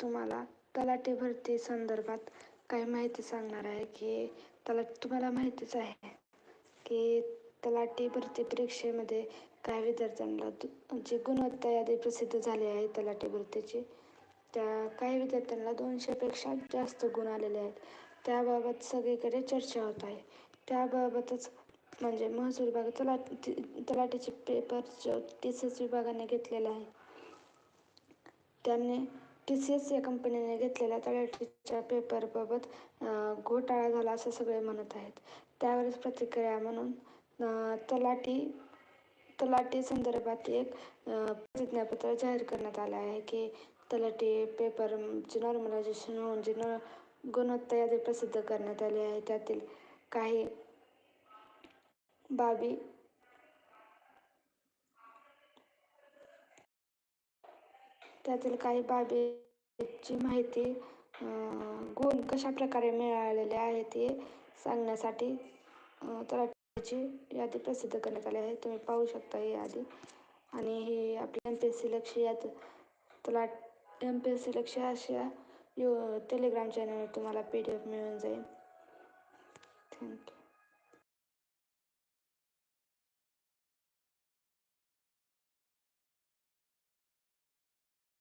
तुम्हाला तलाठी भरती संदर्भात काही माहिती सांगणार आहे की तला तुम्हाला माहितीच आहे की तलाठी भरती परीक्षेमध्ये काही विद्यार्थ्यांना जी गुणवत्ता यादी प्रसिद्ध झाली आहे तलाठी भरतीची त्या काही विद्यार्थ्यांना दोनशेपेक्षा जास्त गुण आलेले आहेत. त्याबाबत सगळीकडे चर्चा होत आहे. त्याबाबतच म्हणजे महसूल विभाग तलाठी तलाठीचे पेपर टी सी विभागाने घेतलेला आहे. त्यांनी टी सी एस या कंपनीने घेतलेल्या तलाठीच्या पेपरबाबत घोटाळा झाला असं सगळे म्हणत आहेत. त्यावरच प्रतिक्रिया म्हणून तलाठी तलाठी संदर्भात एक प्रतिज्ञापत्र जाहीर करण्यात आलं आहे की तलाठी पेपरचे नॉर्मलायझेशन होऊन जे न गुणवत्ता यादी प्रसिद्ध करण्यात आली आहे त्यातील काही बाबी त्यातील काही बाबीची माहिती गुण कशा प्रकारे मिळालेले आहे ते सांगण्यासाठी अं, तलाठीची यादी प्रसिद्ध करण्यात आली आहे. तुम्ही पाहू शकता ही यादी. आणि ही आपली एम पी एस सी लक्ष यात तलाट एम पी एस सी लक्ष अशा यो टेलिग्राम चॅनलवर तुम्हाला पी डी एफ मिळून जाईल. थँक्यू